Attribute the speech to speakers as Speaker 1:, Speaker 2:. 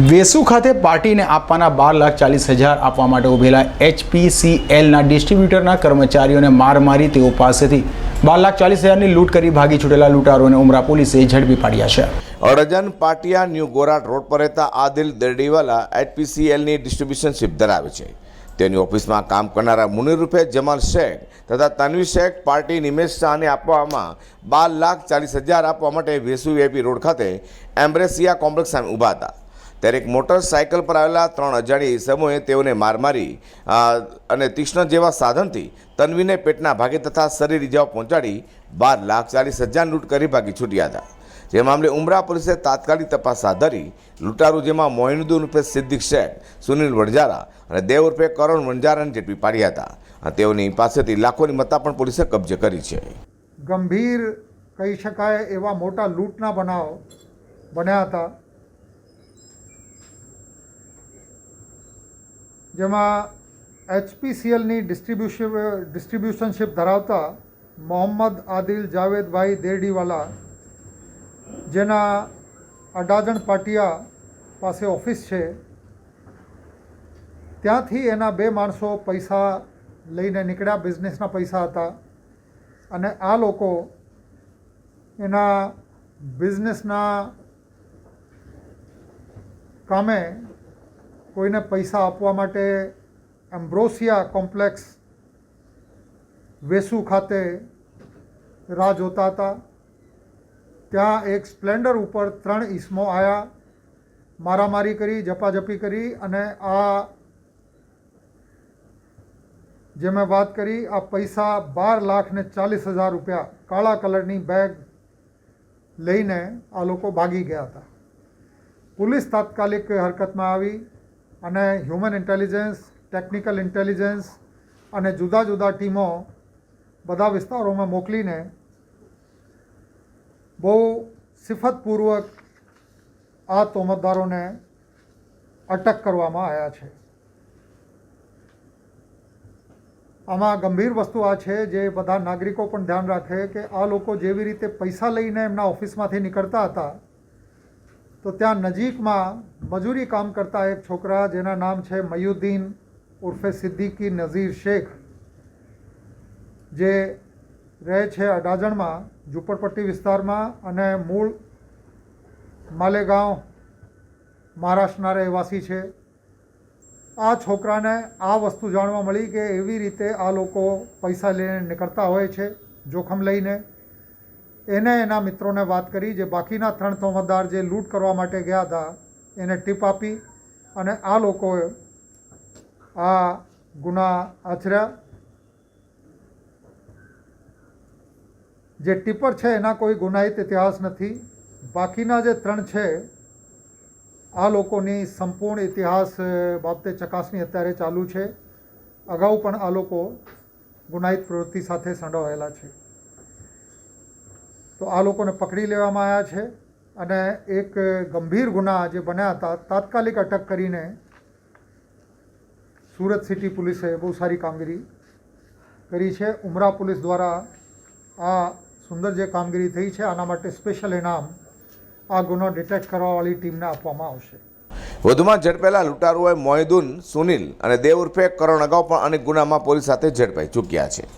Speaker 1: વેસુ ખાતે પાર્ટીને આપવાના બાર લાખ ચાલીસ હજાર આપવા માટે ઉભેલા એચપીસીએલના ડિસ્ટ્રીબ્યુટરના કર્મચારીઓને માર મારી તેઓ પાસેથી બાર લાખ ચાલીસ હજારની લૂંટ કરી ભાગી છૂટેલા લૂંટારોને ઉમરા પોલીસે ઝડપી પાડ્યા છે.
Speaker 2: અડજન પાટિયા ન્યૂ ગોરાટ રોડ પર રહેતા આદિલ દરડીવાલા એચપીસીએલની ડિસ્ટ્રીબ્યુશનશીપ ધરાવે છે. તેની ઓફિસમાં કામ કરનારા મુનિરૂપે રૂપે જમાલ શેખ તથા તન્વી શેખ પાર્ટી નિમેશ શાહને આપવામાં બાર લાખ ચાલીસ હજાર આપવા માટે વેસુ એપી રોડ ખાતે એમ્બ્રેસિયા કોમ્પ્લેક્સ સામે ઊભા હતા. ત્યારે એક મોટરસાયકલ પર આવેલા ત્રણ અજાણી સમૂહે તેઓને માર મારી અને તીક્ષ્ણ જેવા સાધનથી તન્વીને પેટના ભાગે તથા શરીર ઇજાઓ પહોંચાડી બાર લાખ ચાલીસ હજાર લૂંટ કરી ભાગી છૂટ્યા હતા. જે મામલે ઉમરા પોલીસે તાત્કાલિક તપાસ હાથ ધરી લૂંટારૂ જેમાં મોહિનુદ્દીન ઉર્ફે સિદ્દીક શેખ, સુનિલ વણજારા અને દેવ ઉર્ફે કરણ વણજારાને ઝડપી પાડ્યા હતા. અને તેઓની પાસેથી લાખોની મત્તા પણ પોલીસે કબજે કરી છે.
Speaker 3: ગંભીર કહી શકાય એવા મોટા લૂંટના બનાવ બન્યા હતા. જેમાં એચપીસીએલની ડિસ્ટ્રીબ્યુશન ડિસ્ટ્રીબ્યુશનશીપ ધરાવતા મોહમ્મદ આદિલ જાવેદભાઈ દેરડીવાલા, જેના અડાજણ પાટિયા પાસે ઓફિસ છે, ત્યાંથી એના બે માણસો પૈસા લઈને નીકળ્યા બિઝનેસના પૈસા હતા. અને આ લોકો એના બિઝનેસના કામે કોઈને પૈસા આપવા માટે એમ્બ્રોસિયા કોમ્પ્લેક્સ વેસુ ખાતે રાહ જોતા હતા. ત્યાં એક સ્પ્લેન્ડર ઉપર ત્રણ ઈસમો આવ્યા મારામારી કરી ઝપાઝપી કરી અને આ જે મેં વાત કરી, આ પૈસા બાર લાખ ને ચાલીસ હજાર રૂપિયા કાળા કલરની બેગ લઈને આ લોકો ભાગી ગયા હતા. પોલીસ તાત્કાલિક હરકતમાં આવી. અને હ્યુમન ઇન્ટેલિજન્સ ટેકનિકલ ઇન્ટેલિજન્સ અને જુદા જુદા ટીમો બધા વિસ્તારોમાં મોકલીને બહુ સિફતપૂર્વક આ તોમતદારોને અટક કરવામાં આવ્યા છે. આમાં ગંભીર વસ્તુ આ છે જે બધા નાગરિકો પણ ધ્યાન રાખે કે આ લોકો જેવી રીતે પૈસા લઈને એમના ઓફિસમાંથી નીકળતા હતા તો ત્યાં નજીકમાં મજૂરી કામ કરતા એક છોકરા, જેના નામ છે મયુદ્દીન ઉર્ફે સિદ્દીકી નઝીર શેખ, જે રહે છે અડાજણમાં, ઝુંપડપટ્ટી વિસ્તારમાં અને મૂળ માલેગાંવ, મહારાષ્ટ્રના રહેવાસી છે. આ છોકરાને આ વસ્તુ જાણવા મળી કે એવી રીતે આ લોકો પૈસા લઈને નીકળતા હોય છે, જોખમ લઈને. એને એના મિત્રોને વાત કરી, જે બાકીના ત્રણ તોમતદાર જે લૂંટ કરવા માટે ગયા હતા, એને ટીપ આપી અને આ લોકોએ આ ગુના આચર્યા. જે ટીપર છે, એના કોઈ ગુનાહિત ઇતિહાસ નથી. બાકીના જે ત્રણ છે, આ લોકોની સંપૂર્ણ ઇતિહાસ બાબતે ચકાસણી અત્યારે ચાલુ છે. અગાઉ પણ આ લોકો ગુનાહિત પ્રવૃત્તિ સાથે સંડોવાયેલા છે. તો આ લોકોને પકડી લેવામાં આવ્યા છે અને એક ગંભીર ગુના જે બન્યા હતા, તાત્કાલિક અટક કરીને સુરત સિટી પોલીસે બહુ સારી કામગીરી કરી છે. ઉમરા પોલીસ દ્વારા આ સુંદર જે કામગીરી થઈ છે, આના માટે સ્પેશિયલ ઇનામ આ ગુનો ડિટેક્ટ કરવાવાળી ટીમને આપવામાં આવશે.
Speaker 2: વધુમાં ઝડપેલા લૂંટારુઓએ મોહિદુન સુનિલ અને દેવ ઉર્ફે કરણ અગાઉ પણ અનેક ગુનામાં પોલીસ સાથે ઝડપાઈ ચૂક્યા છે.